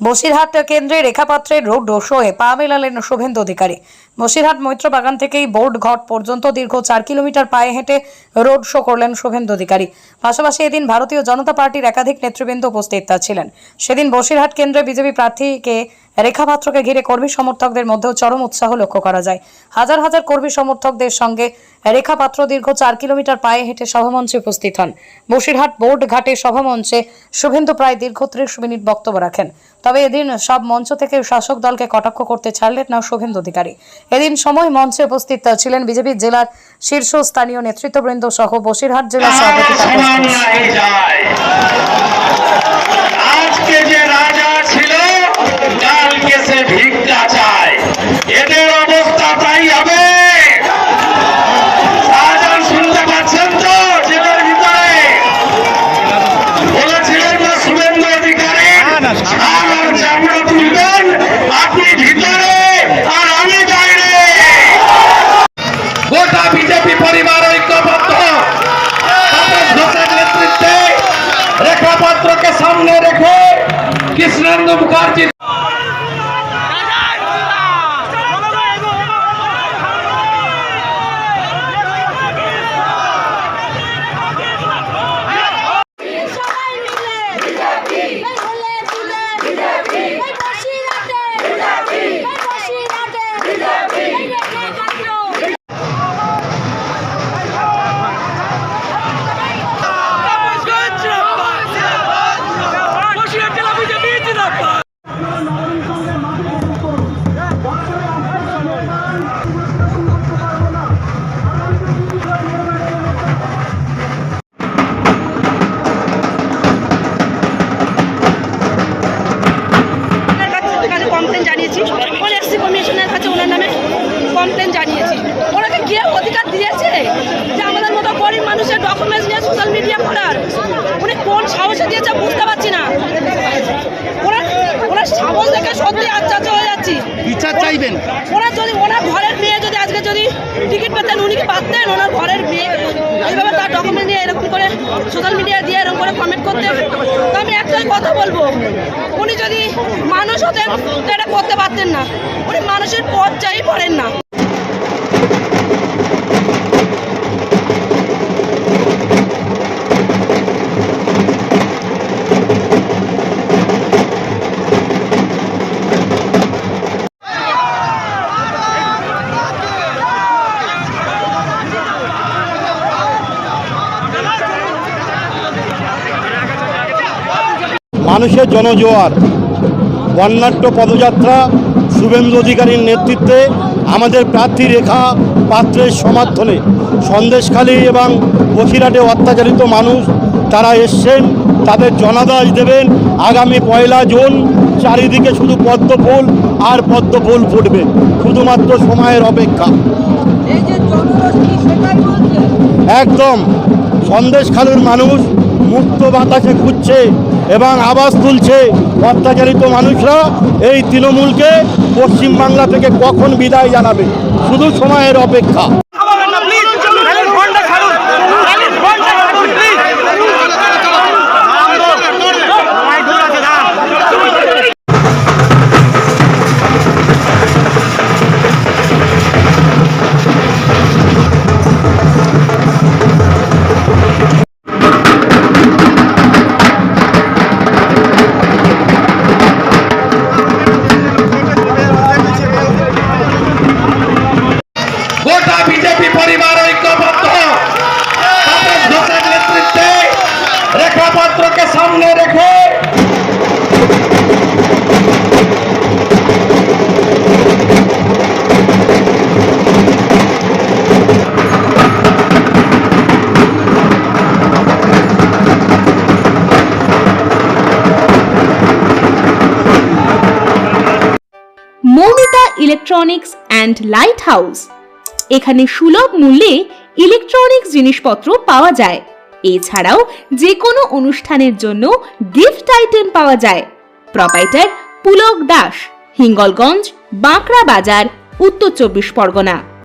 বসিরহাট কেন্দ্রে রেখাপাত্রের রোড শোয়ে পা মেলালেন শুভেন্দু অধিকারী। বসিরহাট মৈত্র বাগান থেকেই বোর্ড ঘট পর্যন্ত দীর্ঘ চার কিলোমিটার পায়ে হেঁটে রোড শো করলেন শুভেন্দু অধিকারী। পাশাপাশি এদিন ভারতীয় জনতা পার্টির একাধিক নেতৃবৃন্দ উপস্থিত ছিলেন। সেদিন বসিরহাট কেন্দ্রে বিজেপি প্রার্থীকে রেখাপাত্রকে ঘিরে কর্মী সমর্থকদের মধ্যেও চরম উৎসাহ লক্ষ্য করা যায়। হাজার হাজার কর্মী সমর্থকদের সঙ্গে রেখাপাত্র দীর্ঘ চার কিলোমিটার পায়ে হেঁটে সভামঞ্চে উপস্থিত হন। বসিরহাট বোর্ড ঘাটে সভামঞ্চে শুভেন্দু প্রায় দীর্ঘ ত্রিশ মিনিট বক্তব্য রাখেন। তবে এদিন সব মঞ্চ থেকে শাসক দলকে কটাক্ষ করতে ছাড়লেন না শুভেন্দু অধিকারী। এদিন সময় মঞ্চে উপস্থিত ছিলেন বিজেপি জেলার শীর্ষস্থানীয় নেতৃত্ববৃন্দ সহ বসিরহাট জেলা সভাপতি के सामने रखे। कृष्णेंदु मुखर्जी কোন সাহসে দিয়েছে বুঝতে পারছি না। ওনার ওনার সাহস দেখে সত্যি আশ্চর্য হয়ে যাচ্ছি। বিচার চাইবেন? ওনার যদি ওনার ঘরের মেয়ে যদি আজকে যদি টিকিট পেতেন উনি কি পারতেন? ওনার ঘরের মেয়ে এইভাবে তার ডকুমেন্ট নিয়ে এরকম করে সোশ্যাল মিডিয়া দিয়ে এরকম করে কমেন্ট করতে? তো আমি একটাই কথা বলব উনি যদি মানুষ হতেন এটা করতে পারতেন না। উনি মানুষের পর্যায়ে পড়েন না। মানুষের জনজোয়ার। বর্ণাঢ্য পদযাত্রা শুভেন্দু অধিকারীর নেতৃত্বে আমাদের প্রার্থী রেখা পাত্রের সমর্থনে সন্দেশখালী এবং বসিরহাটে অত্যাচারিত মানুষ তারা এসছেন, তাদের জনাদাস দেবেন। আগামী পয়লা জুন চারিদিকে শুধু পদ্ম ফুল আর পদ্ম ফুল ফুটবে, শুধুমাত্র সময়ের অপেক্ষা। একদম, সন্দেশখালুর মানুষ মুক্ত বাতাসে ঘুরছে। এবং আবাস তুলছে অত্যাচারিত মানুষরা এই তৃণমূলকে পশ্চিমবাংলা থেকে কখন বিদায় জানাবে? শুধু সময়ের অপেক্ষা। ইলেকট্রনিক্স অ্যান্ড লাইট হাউস এখানে সুলভ মূল্যে ইলেকট্রনিক্স জিনিসপত্র পাওয়া যায়। এছাড়াও যে কোনো অনুষ্ঠানের জন্য গিফট আইটেম পাওয়া যায়। প্রপাইটার পুলক দাস হিঙ্গলগঞ্জ বাঁকড়া বাজার উত্তর চব্বিশ পরগনা